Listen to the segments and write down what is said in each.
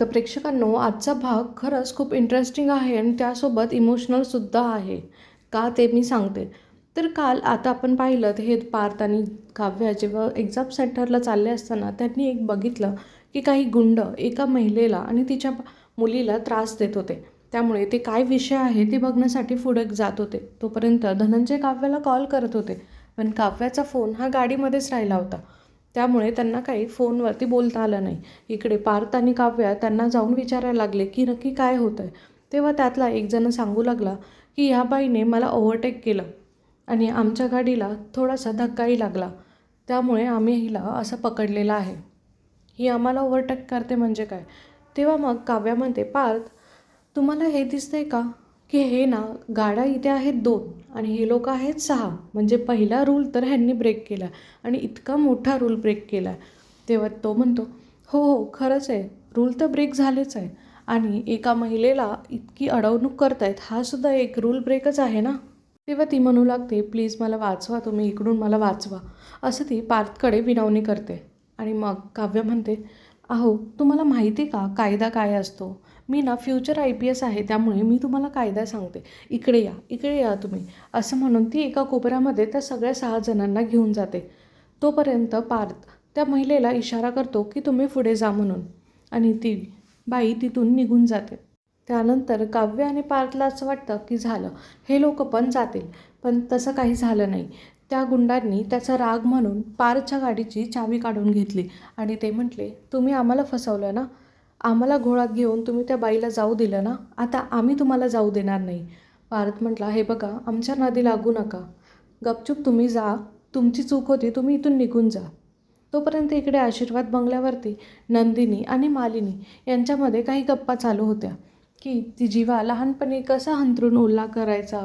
तर प्रेक्षकांनो आजचा भाग खरंच खूप इंटरेस्टिंग आहे आणि त्यासोबत इमोशनलसुद्धा आहे. का ते मी सांगते. तर काल आता आपण पाहिलं तर हे पार्थ आणि काव्या जेव्हा एक्झाम सेंटरला चालले असताना त्यांनी एक बघितलं की काही गुंड एका महिलेला आणि तिच्या मुलीला त्रास देत होते. त्यामुळे ते काय विषय आहे ते बघण्यासाठी पुढे जात होते. तोपर्यंत धनंजय काव्याला कॉल करत होते. पण काव्याचा फोन हा गाडीमध्येच राहिला होता. त्यामुळे त्यांना काही फोनवरती बोलता आलं नाही. इकडे पार्थ आणि काव्या त्यांना जाऊन विचारायला लागले की नक्की काय होतं आहे तेव्हा त्यातला एक जण सांगू लागला की ह्या बाईने मला ओव्हरटेक केलं आणि आमच्या गाडीला थोडासा धक्काही लागला. त्यामुळे आम्ही हिला असं पकडलेलं आहे. ही आम्हाला ओव्हरटेक करते म्हणजे काय? तेव्हा मग काव्या म्हणते पार्थ तुम्हाला हे दिसतंय का? की हे ना गाड्या इथे आहेत दोन आणि हे लोक आहेत सहा. म्हणजे पहिला रूल तर ह्यांनी ब्रेक केला आणि इतका मोठा रूल ब्रेक केला. तेव्हा तो म्हणतो हो हो खरंच आहे. रूल तर ब्रेक झालेच आहे. आणि एका महिलेला इतकी अडवणूक करतायत हा सुद्धा एक रूल ब्रेकच आहे ना? तेव्हा ती म्हणू लागते प्लीज मला वाचवा तुम्ही इकडून मला वाचवा. असं ती पार्थकडे विनवणी करते. आणि मग काव्य म्हणते अहो तुम्हाला माहिती का कायदा काय असतो? मी ना फ्युचर आय पी एस आहे त्यामुळे मी तुम्हाला कायदा सांगते. इकडे या इकडे या तुम्ही. असं म्हणून ती एका कोपऱ्यामध्ये त्या सगळ्या सहा जणांना घेऊन जाते. तोपर्यंत पार्थ त्या महिलेला इशारा करतो की तुम्ही पुढे जा म्हणून. आणि ती बाई तिथून निघून जाते. त्यानंतर काव्य आणि पार्थला असं वाटतं की झालं हे लोक पण जातील. पण तसं काही झालं नाही. त्या गुंडांनी त्याचा राग म्हणून पार्थच्या गाडीची चावी काढून घेतली. आणि ते म्हटले तुम्ही आम्हाला फसवलं ना? आम्हाला घोळात घेऊन तुम्ही त्या बाईला जाऊ दिलं ना? आता आम्ही तुम्हाला जाऊ देणार नाही. पारत म्हटला हे बघा आमच्या नदी लागू नका. गपचूप तुम्ही जा. तुमची चूक होती तुम्ही इथून निघून जा. तोपर्यंत इकडे आशीर्वाद बंगल्यावरती नंदिनी आणि मालिनी यांच्यामध्ये काही गप्पा चालू होत्या की ती जीवा लहानपणी कसा हंतरून उल्ला करायचा?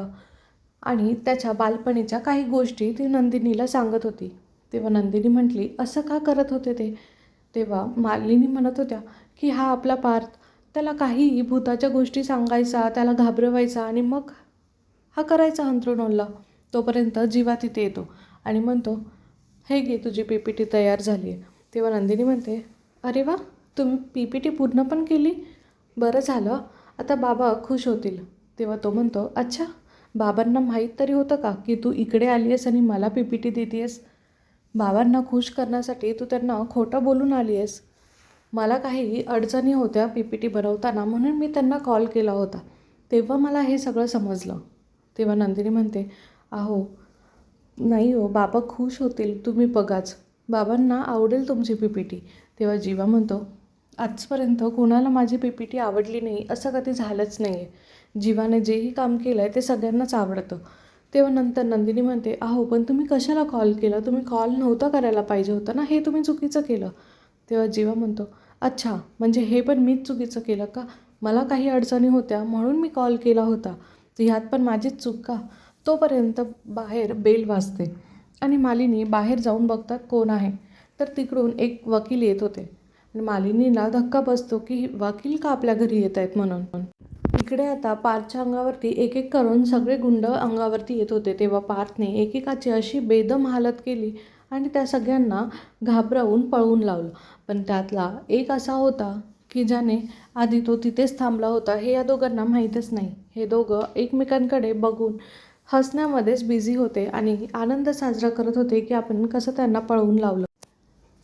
आणि त्याच्या बालपणीच्या काही गोष्टी ती नंदिनीला सांगत होती. तेव्हा नंदिनी म्हटली असं का करत होते ते? तेव्हा मालिनी म्हणत होत्या की हा आपला पार्थ. त्याला काहीही भूताच्या गोष्टी सांगायचा त्याला घाबरवायचा आणि मग हा करायचा हंतरुणोल्ला तोपर्यंत जीवा तिथे येतो आणि म्हणतो हे घे तुझी पी पी टी तयार झाली आहे. तेव्हा नंदिनी म्हणते अरे वा तुम्ही पी पी टी पूर्ण पण केली? बरं झालं आता बाबा खुश होतील. तेव्हा तो म्हणतो अच्छा बाबांना माहीत तरी होतं का की तू इकडे आली आहेस आणि मला पी पी टी देते आहेस? बाबांना खुश करण्यासाठी तू त्यांना खोटं बोलून आली आहेस. मला काही अडचणी होत्या पी पी टी बनवताना म्हणून मी त्यांना कॉल केला होता. तेव्हा मला हे सगळं समजलं. तेव्हा नंदिनी म्हणते अहो नाही हो बाबा खुश होतील तुम्ही बघाच. बाबांना आवडेल तुमची पी पी टी. तेव्हा जीवा म्हणतो आजपर्यंत कोणाला माझी पी पी टी आवडली नाही असं कधी झालंच नाही आहे जीवाने जेही काम केलं आहे ते सगळ्यांनाच आवडतं. तेव्हा नंतर नंदिनी म्हणते अहो पण तुम्ही कशाला कॉल केला? तुम्ही कॉल नव्हता करायला पाहिजे होतं ना? हे तुम्ही चुकीचं केलं. तेव्हा जीवा म्हणतो अच्छा म्हणजे हे पण मीच चुकीचं केलं का? मला काही अडचणी होत्या म्हणून मी कॉल केला होता. तर ह्यात पण माझीच चूक का? तोपर्यंत बाहेर बेल वाजते आणि मालिनी बाहेर जाऊन बघतात कोण आहे. तर तिकडून एक वकील येत होते. आणि मालिनीला धक्का बसतो की वकील का आपल्या घरी येत आहेत म्हणून. इकडे आता पार्थच्या अंगावरती एक एक करून सगळे गुंड अंगावरती येत होते. तेव्हा पार्थने एकेकाची अशी बेदम हालत केली आणि त्या सगळ्यांना घाबरवून पळवून लावलं. पण त्यातला एक असा होता की ज्याने आधी तो तिथेच थांबला होता हे या दोघांना माहीतच नाही. हे दोघं एकमेकांकडे बघून हसण्यामध्येच बिझी होते आणि आनंद साजरा करत होते की आपण कसं त्यांना पळवून लावलं.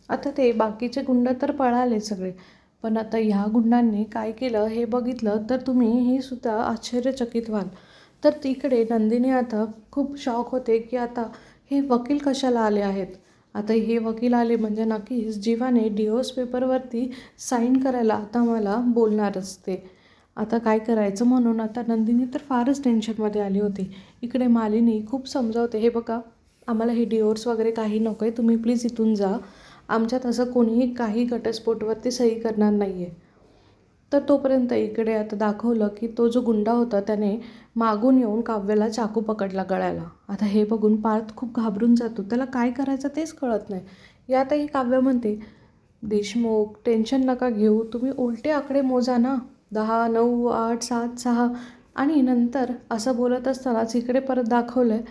आता ते बाकीचे गुंड तर पळाले सगळे पण आता ह्या गुंडांनी काय केलं हे बघितलं तर तुम्ही हे सुद्धा आश्चर्यचकित व्हाल. तर तिकडे नंदिनी आता खूप शॉक होते की आता हे वकील कशाला आले आहेत? आता हे वकील आले म्हणजे नक्कीच जीवाने डिओस पेपरवरती साईन करायला आता मला बोलणार असते. आता काय करायचं म्हणून? आता नंदिनी तर फारच टेन्शनमध्ये आली होती. इकडे मालिनी खूप समजावते हे बघा आम्हाला हे डिओर्स वगैरे काही नको आहे तुम्ही प्लीज इथून जा. आमच्यात असं कोणीही काही घटस्फोटवरती सही करणार नाही आहे तर तोपर्यंत इकडे आता दाखवलं की तो जो गुंडा होता त्याने मागून येऊन काव्याला चाकू पकडला गळ्याला. आता हे बघून पार्थ खूप घाबरून जातो. त्याला काय करायचं तेच कळत नाही. यातही काव्य म्हणते देशमुख टेन्शन नका घेऊ. तुम्ही उलटे आकडे मोजा ना. दहा नऊ आठ सात सहा. आणि नंतर असं बोलत असतानाच इकडे परत दाखवलं आहे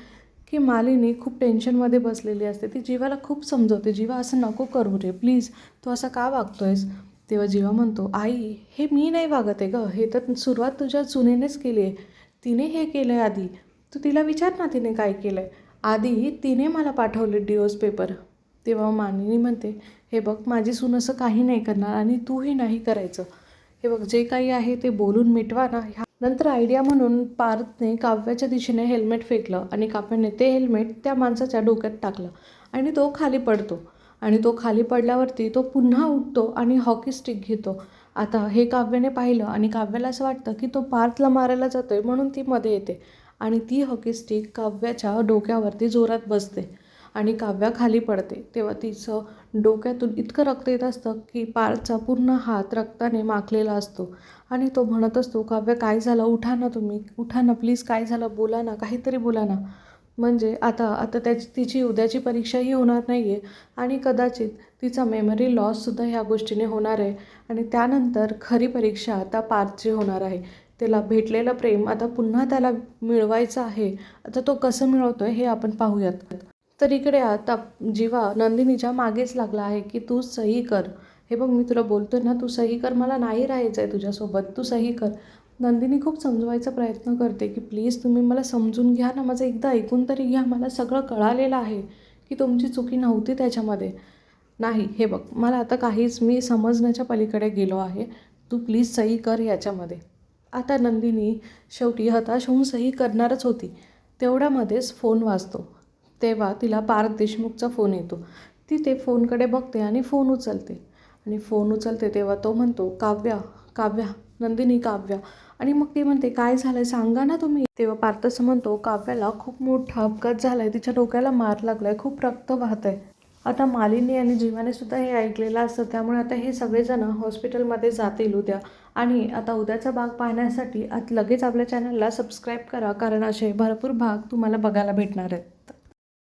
की मालिनी खूप टेन्शनमध्ये बसलेली असते. ती जीवाला खूप समजवते. जीवा असं नको करू रे. प्लीज तू असं का वागतो आहेस तेव्हा जीवा म्हणतो आई हे मी नाही वागत आहे गं. हे तर सुरुवात तुझ्या सुनेनेच केली आहे. तिने हे केलं आहे आधी. तू तिला विचार ना तिने काय केलं आहे आधी तिने मला पाठवले डिओज पेपर तेव्हा मानिनी म्हणते हे बघ माझी सून असं काही नाही करणार आणि तूही नाही करायचं. हे बघ जे काही आहे ते बोलून मिटवा ना. ह्या नंतर आयडिया म्हणून पार्थने काव्याच्या दिशेने हेल्मेट फेकलं आणि काव्याने ते हेल्मेट त्या माणसाच्या डोक्यात टाकलं आणि तो खाली पडतो. आणि तो खाली पडल्यावरती तो पुन्हा उठतो आणि हॉकी स्टिक घेतो. आता हे काव्याने पाहिलं आणि काव्याला असं वाटतं की तो पार्थला मारायला जातो आहे म्हणून ती मध्ये येते. आणि ती हॉकी स्टिक काव्याच्या डोक्यावरती जोरात बसते आणि काव्या खाली पडते. तेव्हा तिचं डोक्यातून इतकं रक्त येत असतं की पारचा पूर्ण हात रक्ताने माखलेला असतो. आणि तो म्हणत असतो काव्य काय झालं? उठा ना तुम्ही. उठा ना प्लीज काय झालं? बोला ना. काहीतरी बोला ना. म्हणजे आता आता त्याची तिची उद्याची परीक्षाही होणार नाही आहे आणि कदाचित तिचा मेमरी लॉससुद्धा ह्या गोष्टीने होणार आहे. आणि त्यानंतर खरी परीक्षा आता पार्थची होणार आहे. त्याला भेटलेलं प्रेम आता पुन्हा त्याला मिळवायचं आहे. आता तो कसं मिळवतो आहे हे आपण पाहूयात. तर इकडे आता जीवा नंदिनीच्या मागेच लागला आहे की तू सही कर. हे बघ मी तुला बोलतोय ना तू सही कर. मला नाही राहायचं आहे तुझ्यासोबत. तू सही कर. नंदिनी खूप समजवायचा प्रयत्न करते की प्लीज तुम्ही मला समजून घ्या ना माझं एकदा ऐकून तरी घ्या. मला सगळं कळालेलं आहे की तुमची चुकी नव्हती त्याच्यामध्ये. नाही हे बघ मला आता काहीच मी समजण्याच्या पलीकडे गेलो आहे. तू प्लीज सही कर याच्यामध्ये. आता नंदिनी शेवटी हताश होऊन सही करणारच होती. तेवढ्यामध्येच फोन वाजतो. तेव्हा तिला पार्थ देशमुखचा फोन येतो. ती ते फोनकडे बघते आणि फोन उचलते. आणि फोन उचलते तेव्हा तो म्हणतो काव्या काव्या नंदिनी काव्या. आणि मग ती म्हणते काय झालं आहे सांगा ना तुम्ही. तेव्हा पार्थ असं म्हणतो काव्याला खूप मोठा अपघात झाला आहे तिच्या डोक्याला मार लागला आहे खूप रक्त वाहत आहे. आता मालिनी आणि जीवाने सुद्धा हे ऐकलेलं असतं. त्यामुळे आता हे सगळेजण हॉस्पिटलमध्ये जातील उद्या. आणि आता उद्याचा भाग पाहण्यासाठी आत लगेच आपल्या चॅनलला सबस्क्राईब करा कारण असे भरपूर भाग तुम्हाला बघायला भेटणार आहेत.